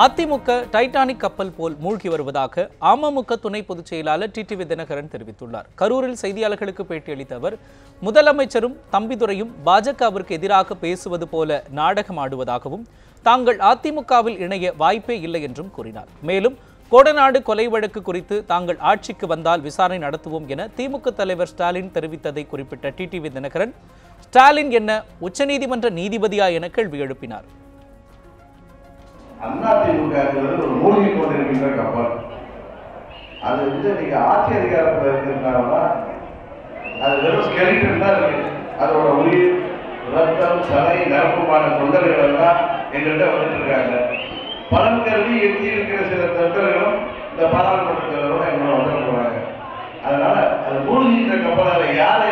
AIADMK Titanic கப்பல் போல் மூழ்கி வருவதாக அமமுக துணை பொதுச் செயலாளர் டிடிவி தினகரன் தெரிவித்துள்ளார். கரூரில் செய்தியாளர்களுக்கு பேட்டியளித்த அவர் முதலமைச்சரும் தம்பிதுரையும் பாஜகவிற்கு எதிராக பேசுவது போல நாடகம் ஆடுவதாகவும் தாங்கள் அதிமுகவில் இணைய வாய்ப்பே இல்லை என்றும் கூறினார். மேலும் கோடநாடு கொலை வழக்கு குறித்து தாங்கள் ஆட்சிக்கு வந்தால் விசாரணை நடத்துவோம் என திமுக தலைவர் ஸ்டாலின் தெரிவித்ததை குறிப்பிட்ட டிடிவி தினகரன் ஸ்டாலின் என்ன உச்சநீதிமன்ற நீதிபதியா என கேள்வி எழுப்பினார். அதிமுக ஒரு மூழ்கி கொண்டிருக்கின்ற கப்பல். அது வந்து நீங்க ஆட்சி அதிகாரத்தில் இருக்கிறதுனால அது வெறும் ஸ்கெலிட்டன் தான் இருக்கு. அதோட உயிர் ரத்தம் சதை நரம்புமான தொண்டர்கள் எல்லாம் எங்கள்கிட்ட வந்துட்டு இருக்காங்க பலன் கருதி எத்தி இருக்கிற சில தொண்டர்களும் இந்த பாராளுமன்ற தலைவரும் எங்களோட வந்துட்டு போறாங்க அதனால அது மூழ்கின்ற கப்பல் அதில் யார்